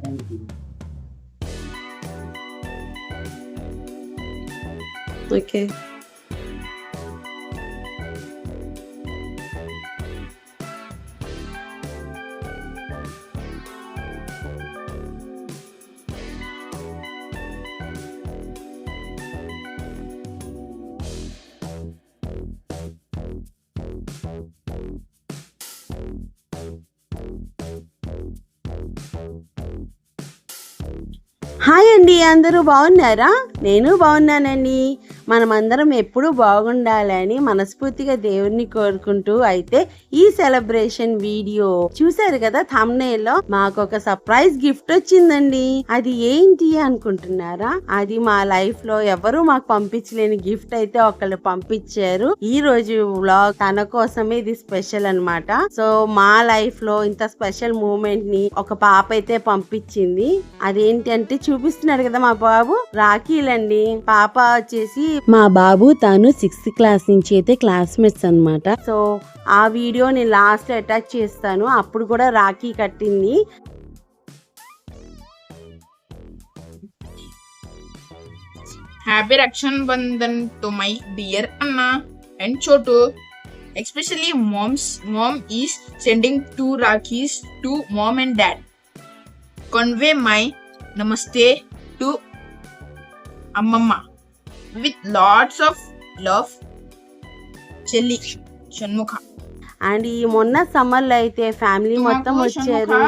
Thank you okay hi అండి అందరూ బాగున్నారా? నేను బాగున్నానండి. మనమందరం ఎప్పుడూ బాగుండాలని మనస్ఫూర్తిగా దేవుణ్ణి కోరుకుంటూ అయితే ఈ సెలబ్రేషన్ వీడియో చూసారు కదా లో? మాకు ఒక సర్ప్రైజ్ గిఫ్ట్ వచ్చిందండి. అది ఏంటి అనుకుంటున్నారా? అది మా లైఫ్లో ఎవరు మాకు పంపించలేని గిఫ్ట్ అయితే ఒకళ్ళు పంపించారు. ఈ రోజు వ్లాగ్ తన కోసమే ఇది స్పెషల్ అన్నమాట. సో మా లైఫ్లో ఇంత స్పెషల్ మూమెంట్ని ఒక పాప అయితే పంపించింది. అదేంటి అంటే చూపిస్తున్నాడు కదా మా బాబు? రాఖీలండి. పాప వచ్చేసి మా బాబు తాను సిక్స్త్ క్లాస్ నుంచి అయితే క్లాస్మేట్స్ అనమాట సో ఆ వీడియో నేను లాస్ట్ అటాచ్ చేస్తాను. అప్పుడు కూడా రాఖీ కట్టింది. Happy Raksha Bandhan to my dear అన్న అండ్ చోటు especially moms mom is sending two rakhis to mom and dad convey my namaste to అమ్మమ్మ with lots of love. Chelli Shanmukha. And ఈ మొన్న సమ్మర్లో అయితే ఫ్యామిలీ మొత్తం వచ్చారు.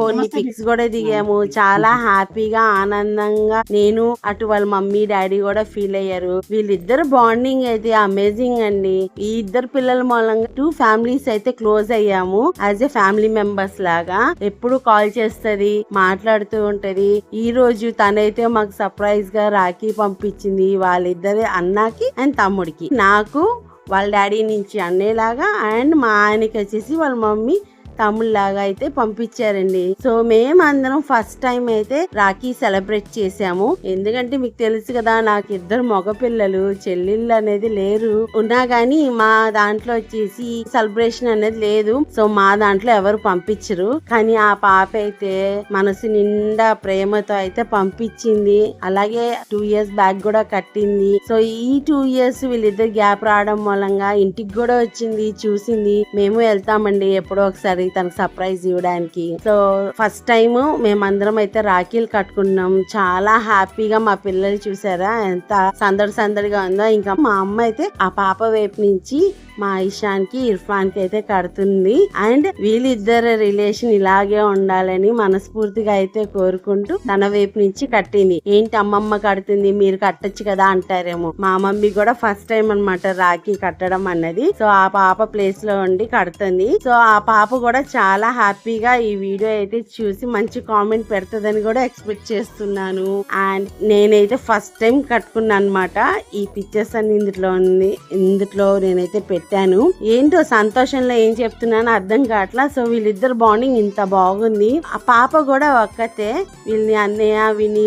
కొన్ని. పిక్స్ కూడా దిగాము. చాలా హ్యాపీగా ఆనందంగా. నేను అటు వాళ్ళ మమ్మీ డాడీ కూడా ఫీల్ అయ్యారు. వీళ్ళిద్దరు బాండింగ్ అయితే అమేజింగ్ అండి. ఈ ఇద్దరు పిల్లల మూలంగా టూ ఫ్యామిలీస్ అయితే క్లోజ్ అయ్యాము. యాజ్ ఎ ఫ్యామిలీ మెంబర్స్ లాగా. ఎప్పుడు కాల్ చేస్తది మాట్లాడుతూ ఉంటది. ఈ రోజు తనైతే మాకు సర్ప్రైజ్గా రాఖీ పంపించింది వాళ్ళిద్దరి అన్నకి అండ్ తమ్ముడికి. నాకు వాళ్ళ డాడీ నుంచి అన్నయ్యలాగా అండ్ మా ఆయనకి వచ్చేసి వాళ్ళ మమ్మీ తమ్ముళ్ళలాగా అయితే పంపించారండి. సో మేమందరం ఫస్ట్ టైం అయితే రాఖీ సెలబ్రేట్ చేసాము ఎందుకంటే మీకు తెలుసు కదా నాకు ఇద్దరు మగపిల్లలు చెల్లెళ్ళు అనేది లేరు. ఉన్నా గానీ మా దాంట్లో వచ్చేసి సెలబ్రేషన్ అనేది లేదు. సో మా దాంట్లో ఎవరు పంపించరు. కానీ ఆ పాప అయితే మనసు నిండా ప్రేమతో అయితే పంపించింది. అలాగే టూ ఇయర్స్ బ్యాక్ కూడా కట్టింది. సో ఈ టూ ఇయర్స్ వీళ్ళిద్దరు గ్యాప్ రావడం మూలంగా ఇంటికి కూడా వచ్చింది చూసింది. మేము వెళ్తామండి ఎప్పుడో ఒకసారి తనకు సర్ప్రైజ్ ఇవ్వడానికి. సో ఫస్ట్ టైం మేమందరం అయితే రాఖీలు కట్టుకున్నాం. చాలా హ్యాపీగా మా పిల్లలు చూసారా? ఎంత సందడి సందడిగా ఉందో. ఇంకా మా అమ్మ అయితే ఆ పాప వైపు నుంచి మా ఇషాన్కి ఇర్ఫాన్కి అయితే కడుతుంది. అండ్ వీళ్ళిద్దరు రిలేషన్ ఇలాగే ఉండాలని మనస్ఫూర్తిగా అయితే కోరుకుంటూ తన వైపు నుంచి కట్టింది. ఏంటి అమ్మమ్మ కడుతుంది? మీరు కట్టొచ్చు కదా అంటారేమో. మా మమ్మీ కూడా ఫస్ట్ టైం అన్నమాట రాఖీ కట్టడం అన్నది. సో ఆ పాప ప్లేస్లో ఉండి కడుతుంది. సో ఆ పాప కూడా కూడా చాలా హ్యాపీగా ఈ వీడియో అయితే చూసి మంచి కామెంట్ పెడతదని కూడా ఎక్స్పెక్ట్ చేస్తున్నాను. అండ్ నేనైతే ఫస్ట్ టైం కట్టుకున్నాను అనమాట ఈ పిక్చర్స్ అన్ని ఇందులో ఉంది. ఇందులో నేనైతే పెట్టాను. ఏంటో సంతోషంలో ఏం చెప్తున్నానో అర్థం కావట్లా. సో వీళ్ళిద్దరు బాండింగ్ ఇంత బాగుంది. ఆ పాప కూడా ఒక్కతే. వీళ్ళని అన్నయ్య విని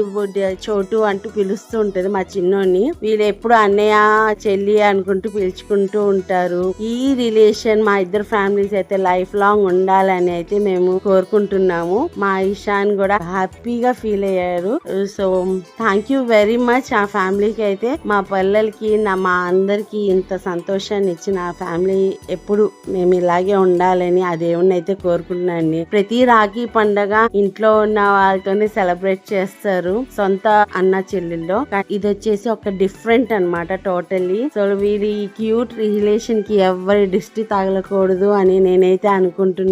చోటు అంటూ పిలుస్తూ ఉంటది మా చిన్నోడిని వీళ్ళు ఎప్పుడు అన్నయ్య చెల్లి అనుకుంటూ పిలుచుకుంటూ ఉంటారు. ఈ రిలేషన్ మా ఇద్దరు ఫ్యామిలీస్ అయితే లైఫ్ లాంగ్ ఉండాలని అయితే మేము కోరుకుంటున్నాము. మా ఇషాన్ కూడా హ్యాపీగా ఫీల్ అయ్యారు. So thank you very much ఆ ఫ్యామిలీకి అయితే మా పిల్లలకి నా మా అందరికి ఇంత సంతోషాన్ని ఇచ్చిన ఆ ఫ్యామిలీ ఎప్పుడు మేము ఇలాగే ఉండాలని ఆ దేవుణ్ణి అయితే కోరుకుంటున్నాను ప్రతి రాఖీ పండగ ఇంట్లో ఉన్న వాళ్ళతోనే సెలబ్రేట్ చేస్తారు. సొంత అన్న చెల్లెల్లో. ఇది వచ్చేసి ఒక డిఫరెంట్ అన్నమాట టోటల్లీ. సో వీరి క్యూట్ రిలేషన్కి ఎవరి దిష్టి తగలకూడదు అని నేనైతే అనుకుంటున్నాను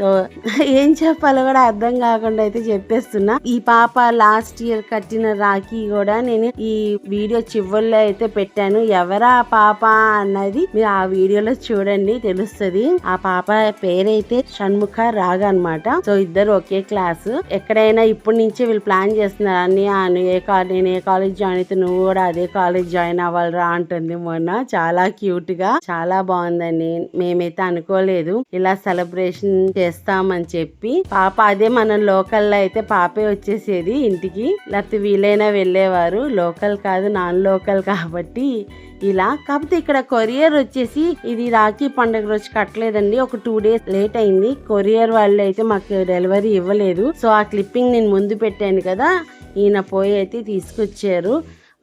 సో ఏం చెప్పాలో కూడా అర్థం కాకుండా అయితే చెప్పేస్తున్నా. ఈ పాప లాస్ట్ ఇయర్ కట్టిన రాఖీ కూడా నేను ఈ వీడియో చివరిలో అయితే పెట్టాను. ఎవరా పాప అన్నది మీరు ఆ వీడియోలో చూడండి తెలుస్తుంది. ఆ పాప పేరైతే షణ్ముఖ రాగ అన్నమాట. సో ఇద్దరు ఒకే క్లాస్. ఎక్కడైనా ఇప్పటి నుంచే వీళ్ళు ప్లాన్ చేస్తున్నారు. అన్ని ఏ కాలేజ్ నేను ఏ కాలేజ్ జాయిన్ అయితే నువ్వు కూడా అదే కాలేజ్ జాయిన్ అవ్వాలరా అంటుంది మొన్న. చాలా క్యూట్గా చాలా బాగుందండి. మేమైతే అనుకోలేదు. ఇలా సెలబ్రేషన్ డెకరేషన్ చేస్తామని చెప్పి పాప అదే మన లోకల్లో అయితే పాపే వచ్చేసేది ఇంటికి. లేకపోతే వీలైనా వెళ్ళేవారు. లోకల్ కాదు నాన్ లోకల్ కాబట్టి ఇలా. కాకపోతే ఇక్కడ కొరియర్ వచ్చేసి ఇది రాఖీ పండుగ రోజు కట్టలేదండి. ఒక టూ డేస్ లేట్ అయింది. కొరియర్ వాళ్ళు అయితే మాకు డెలివరీ ఇవ్వలేదు. సో ఆ క్లిప్పింగ్ నేను ముందు పెట్టాను కదా. ఈయన పోయి అయితే తీసుకొచ్చారు.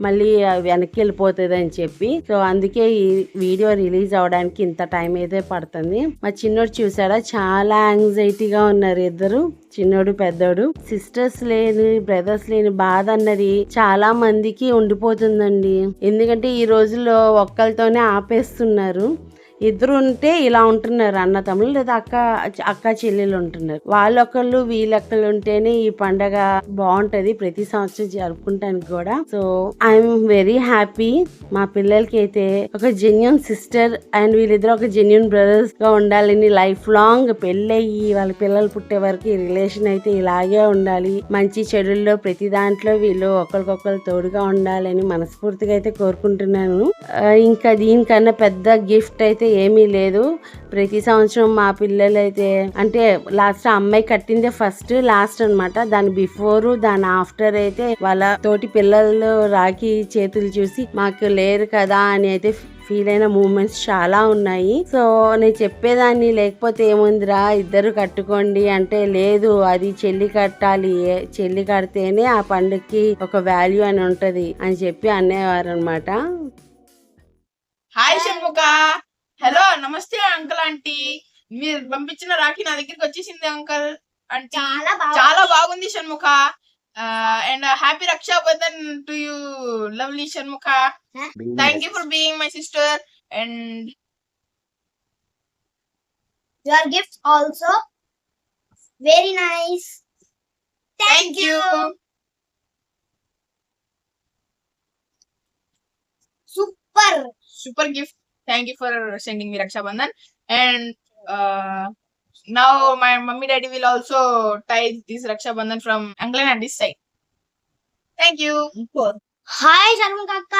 మళ్ళీ వెనక్కి వెళ్ళిపోతుంది అని చెప్పి. సో అందుకే ఈ వీడియో రిలీజ్ అవడానికి ఇంత టైం అయితే పడుతుంది. మా చిన్నోడు చూసాడా? చాలా యాంగ్జైటీగా ఉన్నారు ఇద్దరు. చిన్నోడు పెద్దోడు. సిస్టర్స్ లేని బ్రదర్స్ లేని బాధ అన్నది చాలా మందికి ఉండిపోతుందండి. ఎందుకంటే ఈ రోజుల్లో ఒక్కరితోనే ఆపేస్తున్నారు. ఇద్దరు ఉంటే ఇలా ఉంటున్నారు అన్న తమ్ముళ్ళు లేదా అక్క అక్క చెల్లెలు ఉంటున్నారు. వాళ్ళొక్కళ్ళు వీళ్ళొక్కళ్ళు ఉంటేనే ఈ పండగ బాగుంటది ప్రతి సంవత్సరం జరుపుకుంటానికి కూడా. సో ఐఎమ్ వెరీ హ్యాపీ మా పిల్లలకి అయితే ఒక జెన్యున్ సిస్టర్ అండ్ వీళ్ళిద్దరు ఒక జెన్యున్ బ్రదర్స్గా ఉండాలని లైఫ్ లాంగ్ పెళ్ళయ్యి వాళ్ళ పిల్లలు పుట్టే వరకు ఈ రిలేషన్ అయితే ఇలాగే ఉండాలి. మంచి చెడుల్లో ప్రతి దాంట్లో వీళ్ళు ఒకరికొకరు తోడుగా ఉండాలని మనస్ఫూర్తిగా అయితే కోరుకుంటున్నాను. ఇంకా దీనికన్నా పెద్ద గిఫ్ట్ అయితే ఏమీ లేదు. ప్రతి సంవత్సరం మా పిల్లలు అయితే అంటే లాస్ట్ అమ్మాయి కట్టిందే ఫస్ట్ లాస్ట్ అనమాట దాని బిఫోర్ దాని ఆఫ్టర్ అయితే వాళ్ళ తోటి పిల్లలు రాకి చేతులు చూసి మాకు లేరు కదా అని అయితే ఫీల్ అయిన మూమెంట్స్ చాలా ఉన్నాయి. సో నేను చెప్పేదాన్ని లేకపోతే ఏముందిరా ఇద్దరు కట్టుకోండి అంటే లేదు. అది చెల్లి కట్టాలి. చెల్లి కడితేనే ఆ పండుగకి ఒక వాల్యూ అని ఉంటది అని చెప్పి అనేవారు అనమాట hi Shanmukha hello namaste uncle aunty. మీరు పంపించిన రాఖీ నా దగ్గరికి వచ్చేసింది అంకుల్. అంటే చాలా బాగా చాలా బాగుంది Shanmukha. And happy Raksha Bandhan to you lovely Shanmukha. Thank you for being my sister and your gift also. Very nice. Thank you super. Super gift. You for sending me rakshabandhan and uh, now my mummy daddy will also tie this rakshabandhan from england and this side thank you hi Shanmukha అక్క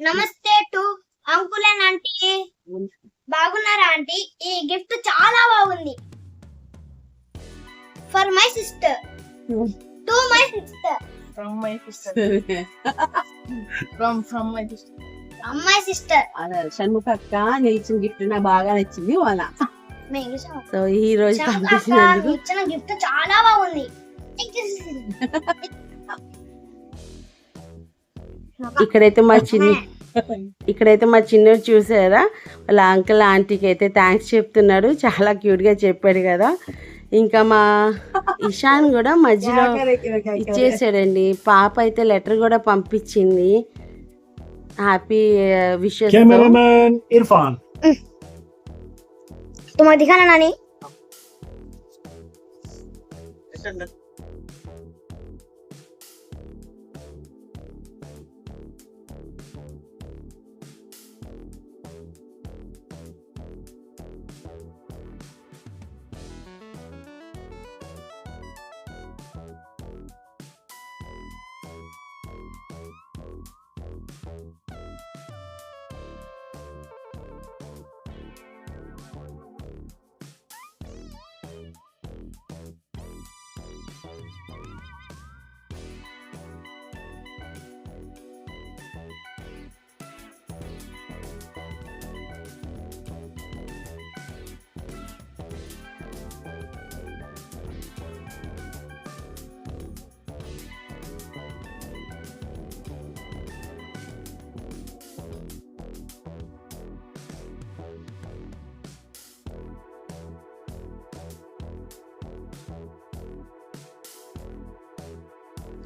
namaste to uncle and aunty బాగున్నారా aunty ఈ gift చాలా బాగుంది for my sister to my sister from my sister from from my sister అమ్మాయి sister. Shanmukha అక్క నిలిచిన gift నాకు బాగా నచ్చింది వాళ్ళ. సో ఈ రోజు ఇచ్చిన గిఫ్ట్ చాలా బాగుంది. ఇక్కడైతే మా చిన్ని ఇక్కడైతే మా చిన్నోడు చూసారా? వాళ్ళ అంకుల్ ఆంటీకి అయితే థ్యాంక్స్ చెప్తున్నాడు. చాలా క్యూట్గా చెప్పాడు కదా. ఇంకా మా ఇషాన్ కూడా మధ్యలో ఇచ్చేసాడండి. పాప అయితే లెటర్ కూడా పంపించింది. हैप्पी कैमरामैन इरफान तुम्हारा दिखाना नानी।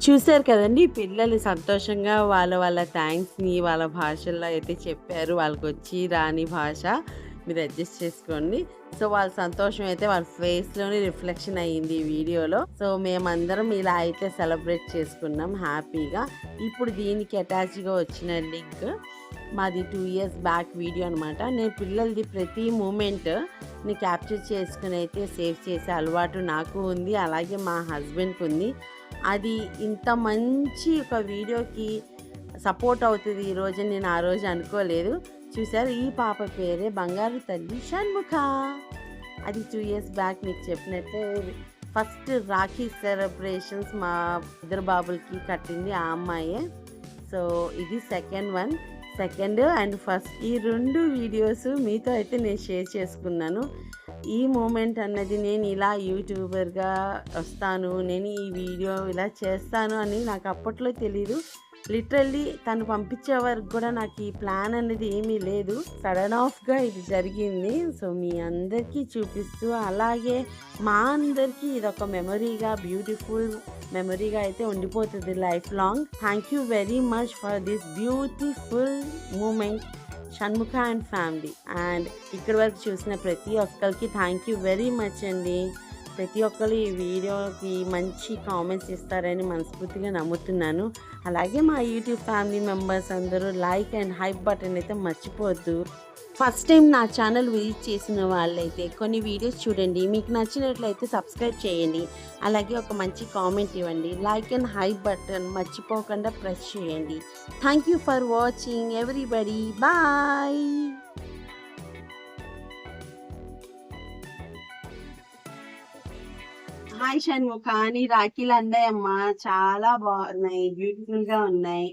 చూశారు కదండి పిల్లలు సంతోషంగా వాళ్ళ వాళ్ళ థ్యాంక్స్ని వాళ్ళ భాషల్లో అయితే చెప్పారు. వాళ్ళకి వచ్చి రాని భాష మీరు అడ్జస్ట్ చేసుకోండి. సో వాళ్ళ సంతోషం అయితే వాళ్ళ ఫేస్లోనే రిఫ్లెక్షన్ అయ్యింది ఈ వీడియోలో. సో మేమందరం ఇలా అయితే సెలబ్రేట్ చేసుకున్నాం హ్యాపీగా. ఇప్పుడు దీనికి అటాచ్గా వచ్చిన లింక్ మాది టూ ఇయర్స్ బ్యాక్ వీడియో అనమాట నేను పిల్లలది ప్రతి మూమెంట్ని క్యాప్చర్ చేసుకుని అయితే సేవ్ చేసే అలవాటు నాకు ఉంది. అలాగే మా హస్బెండ్కి ఉంది. అది ఇంత మంచి ఒక వీడియోకి సపోర్ట్ అవుతుంది ఈరోజు నేను ఆ రోజు అనుకోలేదు. చూసారు ఈ పాప పేరే బంగారు తల్లి షణ్ముఖ. అది టూ ఇయర్స్ బ్యాక్ మీకు చెప్పినట్టే ఫస్ట్ రాఖీ సెలబ్రేషన్స్ మా ఇద్దరు బాబులకి కట్టింది ఆ అమ్మాయే. సో ఇది second one second and first ఈ రెండు వీడియోస్ మీతో అయితే నేను షేర్ చేసుకున్నాను. ఈ మూమెంట్ అన్నది నేను ఇలా యూట్యూబర్గా వస్తాను నేను ఈ వీడియో ఇలా చేస్తాను అని నాకు అప్పట్లో తెలీదు. లిటరల్లీ తను పంపించే వరకు కూడా నాకు ఈ ప్లాన్ అనేది ఏమీ లేదు. సడన్ ఆఫ్గా ఇది జరిగింది. సో మీ అందరికీ చూపిస్తూ అలాగే మా అందరికీ ఇది ఒక మెమరీగా బ్యూటిఫుల్ మెమరీగా అయితే ఉండిపోతుంది life long. Thank you very much for this beautiful moment. Shanmukha and family. And ఇక్కడి వరకు చూసిన ప్రతి ఒక్కరికి థ్యాంక్ యూ వెరీ మచ్ అండి. ప్రతి ఒక్కరు ఈ వీడియోకి మంచి కామెంట్స్ ఇస్తారని మనస్ఫూర్తిగా నమ్ముతున్నాను. అలాగే మా యూట్యూబ్ ఫ్యామిలీ మెంబర్స్ అందరూ లైక్ అండ్ హైప్ బటన్ అయితే మర్చిపోవద్దు. ఫస్ట్ టైం నా ఛానల్ విజిట్ చేసిన వాళ్ళైతే కొన్ని వీడియోస్ చూడండి. మీకు నచ్చినట్లయితే సబ్స్క్రైబ్ చేయండి. అలాగే ఒక మంచి కామెంట్ ఇవ్వండి. లైక్ అండ్ హై బటన్ మర్చిపోకుండా ప్రెస్ చేయండి. Thank you for watching everybody. Bye. Hi Shanmukha కానీ రాఖీలు అందాయమ్మా చాలా బాగున్నాయి బ్యూటిఫుల్గా ఉన్నాయి.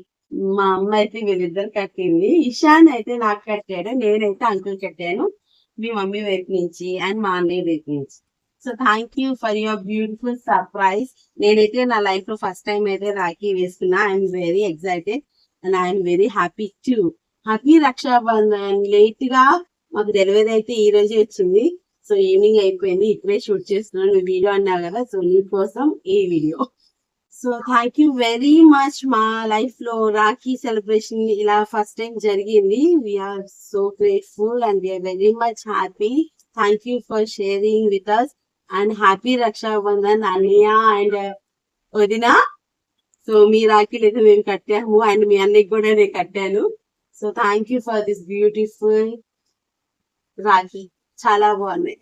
మా అమ్మ అయితే వీళ్ళిద్దరు కట్టింది. ఇషాన్ అయితే నాకు కట్టాడు నేనైతే అంకుల్ కట్టాను. మీ మమ్మీ వైపు నుంచి అండ్ మా అన్నయ్య వైపు నుంచి. So thank you for your beautiful surprise నేనైతే నా లైఫ్లో ఫస్ట్ టైం అయితే రాఖీ వేసుకున్నా. I'm very excited and I'm very happy to happy Raksha Bandhan లేట్గా మాకు డెలివరీ అయితే ఈ రోజే వచ్చింది. సో ఈవినింగ్ అయిపోయింది ఇప్పుడే షూట్ చేస్తున్నాను. నువ్వు వీడియో అన్నావు కదా సో నీ కోసం ఈ video. So thank you very much మా లైఫ్లో రాఖీ సెలబ్రేషన్ ఇలా ఫస్ట్ టైం జరిగింది. We're so grateful and we're very much happy thank you for sharing with us and happy Raksha Bandhan అన్నయ్య అండ్ వదిన సో మీ రాఖీలు అయితే మేము కట్టాము. అండ్ మీ అన్నయ్యకి కూడా నేను కట్టాను. So thank you for this beautiful rakhi. చాలా బాగున్నాయి.